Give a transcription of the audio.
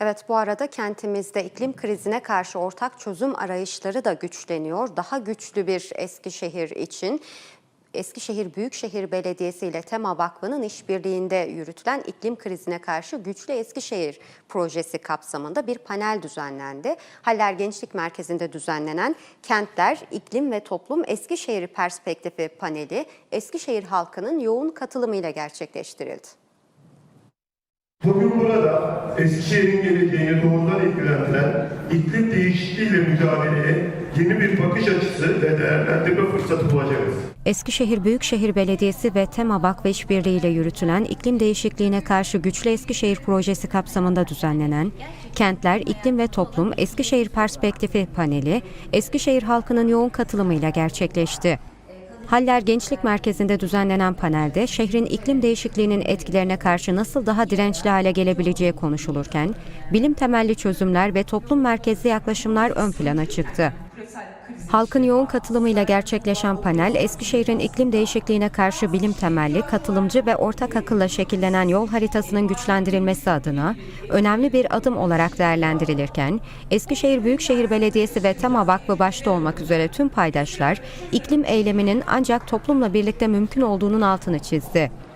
Evet bu arada kentimizde iklim krizine karşı ortak çözüm arayışları da güçleniyor. Daha güçlü bir Eskişehir için Eskişehir Büyükşehir Belediyesi ile Tema Vakfı'nın işbirliğinde yürütülen iklim krizine karşı Güçlü Eskişehir projesi kapsamında bir panel düzenlendi. Haller Gençlik Merkezi'nde düzenlenen Kentler, İklim ve Toplum Eskişehir Perspektifi paneli Eskişehir halkının yoğun katılımıyla gerçekleştirildi. Bugün burada Eskişehir'in geleceğini doğrudan ilgilendiren iklim değişikliğiyle mücadeleye yeni bir bakış açısı ve değerlendirme fırsatı bulacağız. Eskişehir Büyükşehir Belediyesi ve Tema Vakfı işbirliğiyle yürütülen iklim değişikliğine karşı Güçlü Eskişehir projesi kapsamında düzenlenen Kentler, İklim ve Toplum Eskişehir Perspektifi paneli Eskişehir halkının yoğun katılımıyla gerçekleşti. Haller Gençlik Merkezi'nde düzenlenen panelde şehrin iklim değişikliğinin etkilerine karşı nasıl daha dirençli hale gelebileceği konuşulurken, bilim temelli çözümler ve toplum merkezli yaklaşımlar ön plana çıktı. Halkın yoğun katılımıyla gerçekleşen panel, Eskişehir'in iklim değişikliğine karşı bilim temelli, katılımcı ve ortak akılla şekillenen yol haritasının güçlendirilmesi adına önemli bir adım olarak değerlendirilirken, Eskişehir Büyükşehir Belediyesi ve Tema Vakfı başta olmak üzere tüm paydaşlar, iklim eyleminin ancak toplumla birlikte mümkün olduğunun altını çizdi.